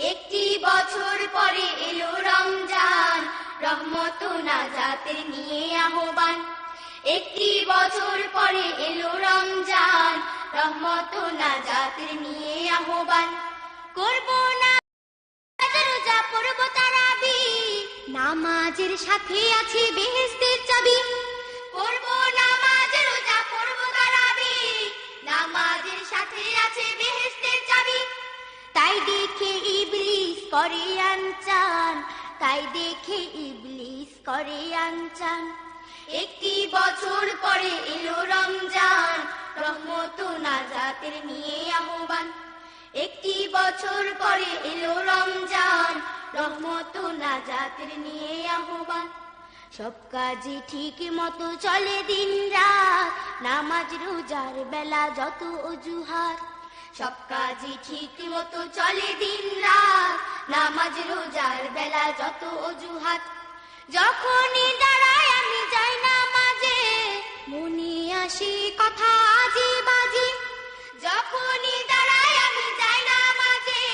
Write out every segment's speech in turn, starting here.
একটি বছর পরে এলো রমজান। রহমত নাজাতের নিয়ে আহ্বান। একটি বছর পরে এলো রমজান। রহমত নাজাতের নিয়ে আহ্বান। করব না রোজা পড়ব তারাবি নামাজের সাথে আছে বেহেস্তের চাবি। করব নামাজ, রোজা পড়ব তারাবি নামাজের সাথে আছে বেহেস্তের করে আনচান তাই দেখে ইবলিস করে আনচান একটি বছর পরে এলো রমজান রহমত নাজাতের নিয়ে আহ্বান। একটি বছর পরে এলো রমজান রহমত নাজাতের নিয়ে আহ্বান। সব কাজে ঠিক মতো চলে দিন রাত, নামাজ, রোজার বেলা যত অজুহাত। সব কাজে ঠিক মতো চলে দিন নামাজ, রোজার বেলা যত অজুহাত, যখনই দাঁড়ায় আমি যাই নামাজে। মনে আসে কথা আজি বাজি, যখনই দাঁড়ায় আমি যাই নামাজে।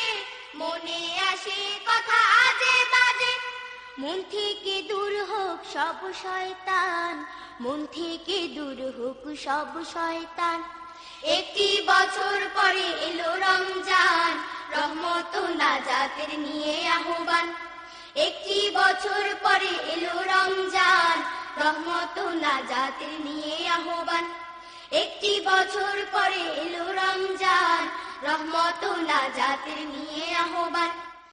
মনে আসে কথা আজে বাজে, মন থেকে দূর হোক সব শয়তান, মন থেকে দূর হোক সব শয়তান। একটি বছর পরে এলো রমজান রহমত জাতের নিয়ে আহ্বান। একটি বছর পরে এলো রমজান রহমত জাতের নিয়ে আহ্বান। একটি বছর পরে এলো রমজান রহমত নাজাতের নিয়ে আহ্বান।